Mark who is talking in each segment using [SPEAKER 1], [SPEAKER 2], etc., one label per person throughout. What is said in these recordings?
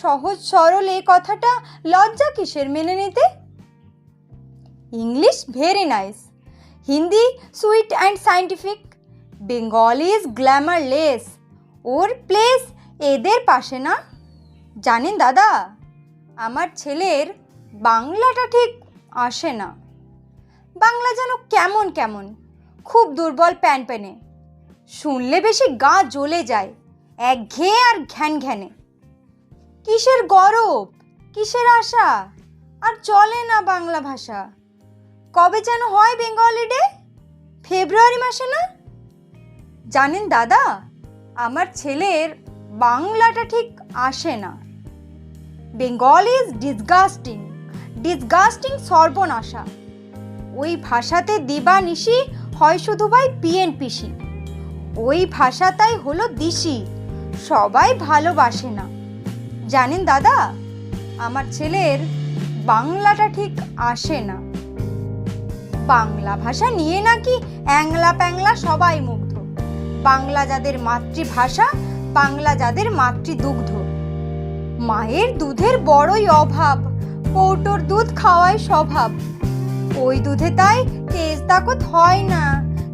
[SPEAKER 1] সহজ সরল এই কথাটা লজ্জা কিসের মেনে নিতে? English very nice Hindi sweet and scientific Bengali is glamourless or place এদের পাশে না। জানেন দাদা, আমার ছেলের বাংলাটা ঠিক আসে না। বাংলা যেন কেমন কেমন, খুব দুর্বল প্যান প্যানে শুনলে বেশি গা জ্বলে যায় এক ঘেয়ে আর ঘ্যান ঘ্যানে কিসের গরব? কিসের আশা? আর চলে না বাংলা ভাষা। কবে যেন হয় বেঙ্গলি ডে ফেব্রুয়ারি মাসে না? জানেন দাদা, আমার ছেলের বাংলাটা ঠিক আসে না। বেঙ্গল ইজ ডিসগাস্টিং ডিসগাস্টিং সর্বনাশা। ওই ভাষাতে দিবা নিশি হয় শুধু ভাই পিএনপিসি ওই ভাষাটাই হলো দিশি, সবাই ভালোবাসে না। জানেন দাদা? আমার ছেলের বাংলাটা ঠিক আসে না। বাংলা ভাষা নিয়ে নাকি অ্যাংলা প্যাংলা সবাই মুগ্ধ। বাংলা যাদের মাতৃভাষা, বাংলা যাদের মাতৃদুগ্ধ। মায়ের দুধের বড়ই অভাব কৌটোর দুধ খাওয়াই স্বভাব। ওই দুধে তাই তেজ তাকত হয় না,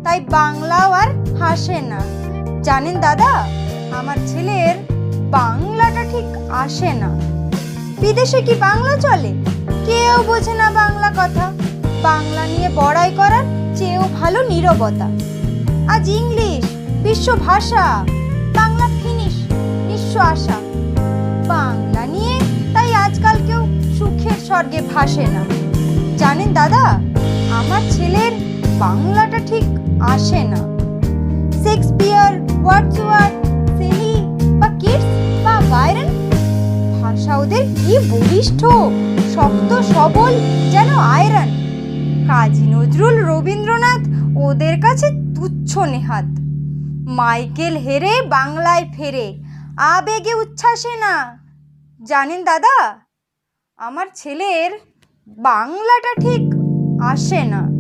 [SPEAKER 1] তাই বাংলাও আর হাসে না। জানেন দাদা, আমার ছেলের বাংলাটা ঠিক আসে না। বিদেশে কি বাংলা চলে? কেউ বোঝে না বাংলা কথা। বাংলা নিয়ে বড়াই করার চেয়েও ভালো নীরবতা। আজ ইংলিশ, বিশ্ব ভাষা, বাংলা ফিনিশ, নিঃস্ব আশা। বাংলা নিয়ে তাই আজকাল কেউ সুখের স্বর্গে ভাসে না। জানেন দাদা, আমার ছেলের বাংলাটা ঠিক আসে না। শেক্সপিয়ার বলিষ্ঠ শক্ত, সবল, যেন আয়রন। কাজী নজরুল রবীন্দ্রনাথ ওদের কাছে তুচ্ছ নেহাত। মাইকেল হেরে বাংলায় ফেরে, আবেগে উচ্ছ্বাসে না। জানেন দাদা, আমার ছেলের বাংলাটা ঠিক আসে না।